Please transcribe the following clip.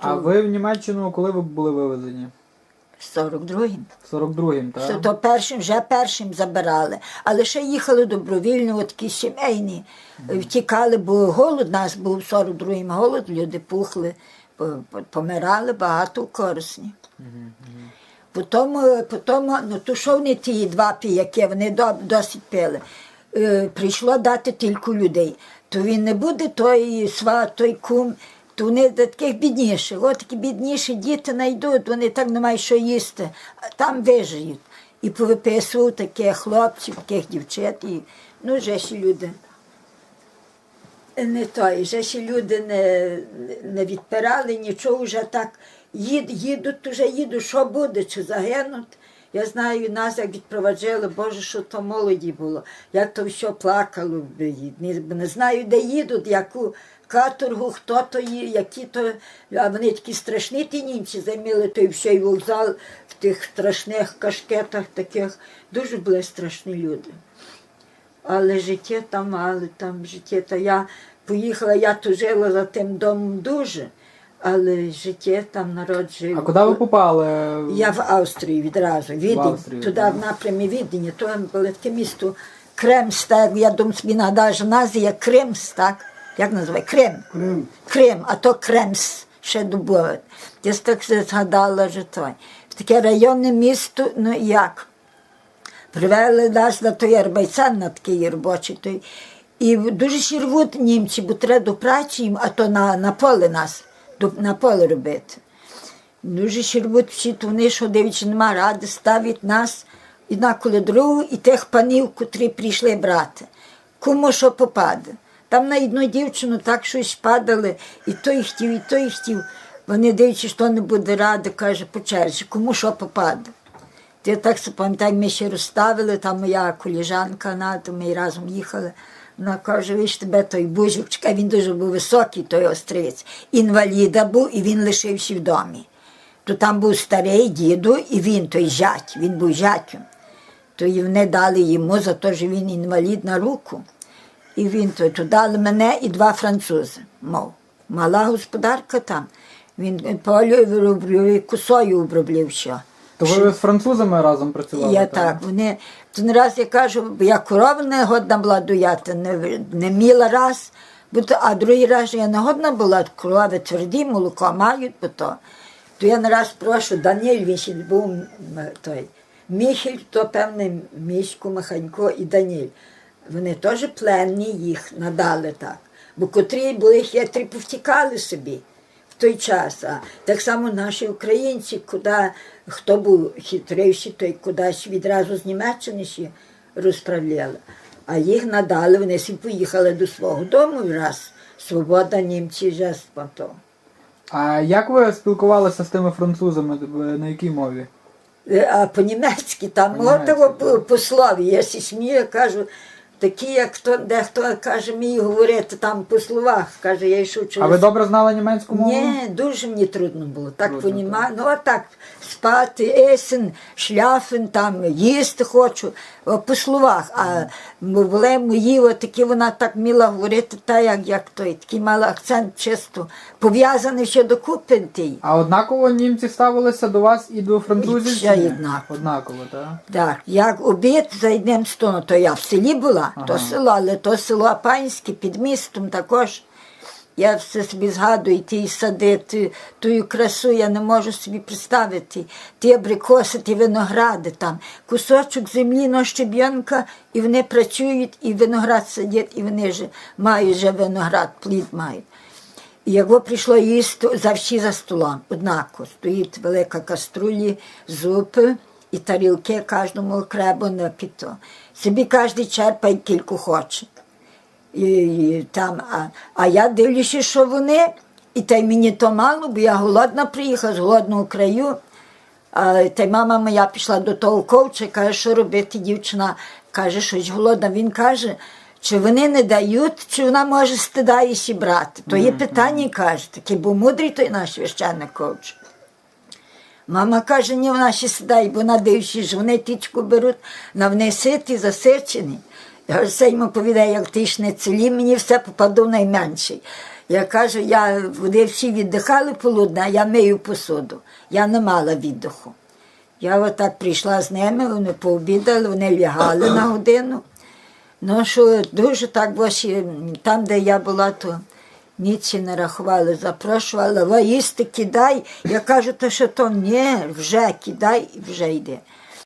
А ви в Німеччину, коли ви були вивезені? 42-м. 42-м, Все так? то першим, вже першим забирали. Але ще їхали добровільно, от такі сімейні. Втікали, бо голод нас був в 42-м голод, люди пухли, по- по- помирали багато корисні. Потім, потім, ну то що вони ті два піяки, вони досить пили. Е, прийшло дати тільки людей. То він не буде той сват, той кум, то вони до таких бідніших. От такі бідніші діти знайдуть, вони так не мають що їсти, а там вижиють. І повиписував таких хлопців, таких дівчат, і ну, вже ще люди. Не той, вже ще люди не, не відпирали нічого, вже так їд, їдуть, вже їдуть, що буде, чи загинуть. Я знаю, нас як відпроваджали, Боже, що то молоді було, як то все плакало. Не, знаю, де їдуть, яку каторгу, хто то є, які то, а вони такі страшні ті німці займали той всей вокзал в тих страшних кашкетах таких. Дуже були страшні люди. Але життя там мали, там життя. Та я поїхала, я тужила за тим домом дуже, але життя там народ жив. А куди ви попали? Я в Австрію відразу, Відень, Австрію, туди так. в напрямі Відення, то було таке місто Кремс, так, я думаю, собі нагадаю, що назва Кремс, так? Як називає? Крем. Крим. Крем, а то Кремс, ще дубове. Я так згадала, що той. В таке районне місто, ну як? Привели нас на той Арбайцан, на такий робочий той. І дуже ще рвуть німці, бо треба до праці їм, а то на, на поле нас, на поле робити. Дуже рвуть всі, вони, що дивлячись, нема ради, ставить нас одна коло другу і тих панів, котрі прийшли брати. Кому що попаде. Там на одну дівчину так щось падали, і той хотів, і той хотів. Вони дивлячись, що не буде ради, каже, по черзі, кому що попаде. Я так пам'ятаю, ми ще розставили, там моя коліжанка, на, то ми разом їхали. Вона каже, ви ж тебе той бужик, чекай, він дуже був високий, той острівець. Інваліда був, і він лишився в домі. То там був старий діду, і він той зять, він був зятем. То і вони дали йому за те, що він інвалід на руку. І він то, то дали мене і два французи, мов. Мала господарка там. Він полю вироблює, косою оброблив все. То ви з французами разом працювали? Я так, вони то не раз я кажу, бо я корова не годна була дояти, не, не міла раз, бо то, а другий раз я не годна була, корови тверді, молоко мають, бо то. То я не раз прошу, Даніель, він ще був той. Міхель, то певне міську, Маханько і Даніель. Вони теж пленні їх надали так. Бо котрі були хитрі, повтікали собі той час. А так само наші українці, куди хто був хитріший, той кудись відразу з Німеччини ще розправляли. А їх надали, вони всі поїхали до свого дому і раз. Свобода німці вже спонтом. А як ви спілкувалися з тими французами? На якій мові? Е, А по-німецьки там по, по слові. Я сі смію, кажу, такі, як хто, дехто каже, мій говорити там по словах. Каже, я йшов А ви добре знали німецьку мову? Ні, дуже мені трудно було. Так понімаю. Ну, а так, спати, есен, шляфен, там, їсти хочу, о, по словах. А були мої, от такі вона так вміла говорити, та як, як той, такий мала акцент чисто, пов'язаний ще до купи. А однаково німці ставилися до вас і до французів? Чи однаково. Однаково, так? Так, як обід за одним столом, то я в селі була, то Ага. село, але то село панське під містом також. Я все собі згадую, ті сади, ті, тую красу я не можу собі представити. Ті абрикоси, ті виногради там, кусочок землі, но щеб'янка, і вони працюють, і виноград сидять, і вони ж мають вже виноград, плід мають. І Його прийшло їсти завжди за столом, однаково. Стоїть велика каструлі, зупи і тарілки кожному окремо напіто. Собі кожен черпає кілька хоче. І, і там, а, а я дивлюся, що вони, і та й мені то мало, бо я голодна приїхала з голодного краю. А, та й мама моя пішла до того ковча, каже, що робити дівчина, каже, щось голодна. Він каже, чи вони не дають, чи вона може стида і брати. То є питання, каже, такий був мудрий той наш священник ковч. Мама каже, ні, вона ще сідає, бо вона дивишся, що вони тічку беруть, на вони ситі, засичені. Я все йому повідаю, як ти ж не цілі, мені все попаду найменший. Я кажу, я, вони всі віддихали полудна, а я мию посуду. Я не мала віддиху. Я отак прийшла з ними, вони пообідали, вони лягали на годину. Ну, що дуже так ваші, там, де я була, то ніці не рахували, запрошували, «Ва, їсти кидай. Я кажу, то що то ні, вже кидай і вже йде.